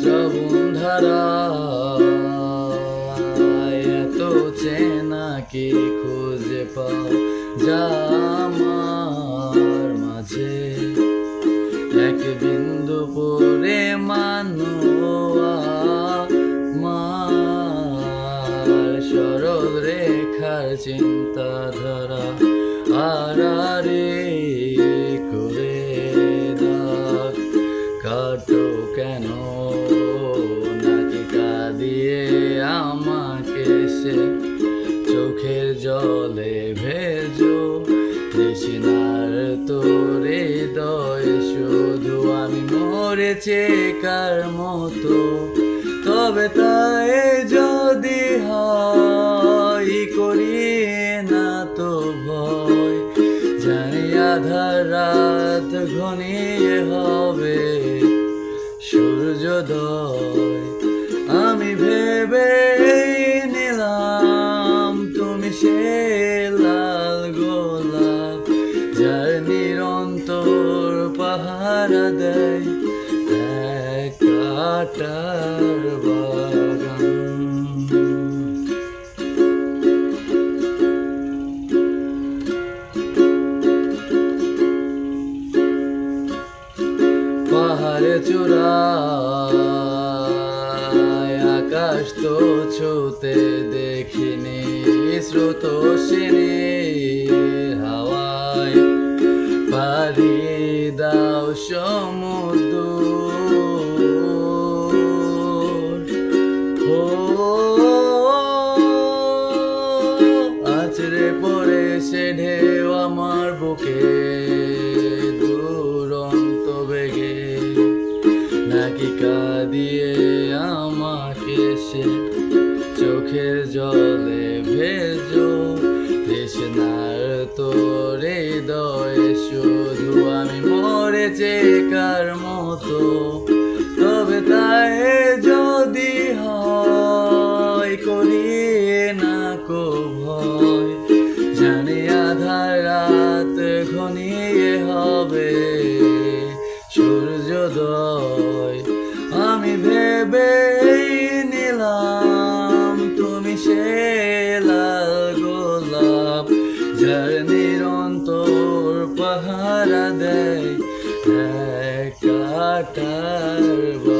শ্রাবণ এত চেনা চেনাকে খুঁজে পাও? যা মাঝে। এক বিন্দু পরে মানোয়া মার সরল রেখার চিন্তাধারা। আরারে আমাকে চোখের জলে ভেজো, তৃষ্ণার তোরে দয়, শুধু আমি মরেছে কার মতো। তবে তাই যদি হয় করিয়ে না তো ভয়। জানি আধার রাত ঘনিয়ে হবে, সূর্যোদয়। কাটার বাগান। পাহাড়ে আকাশ তো দেখিনি স্রোত সিনি হাওয়ায় পারি দাও সমুদ্র। আছড়ে পড়ে সে ঢেউ আমার বুকে, দুরন্ত বেগে। নাকি কাঁদিয়ে আমাকে সে চোখের জলে ভেজো, তৃষ্ণার তোরে যে কার মতো, তবে তাই যদি হয়, করিয়ে না কো ভয়। জানি আধার রাত ঘনিয়ে হবে, সূর্যোদয়। আমি ভেবে নিলাম, তুমি সে লাল গোলাপ, যার নিরন্তর পাহারা দেয়। i don't Sarva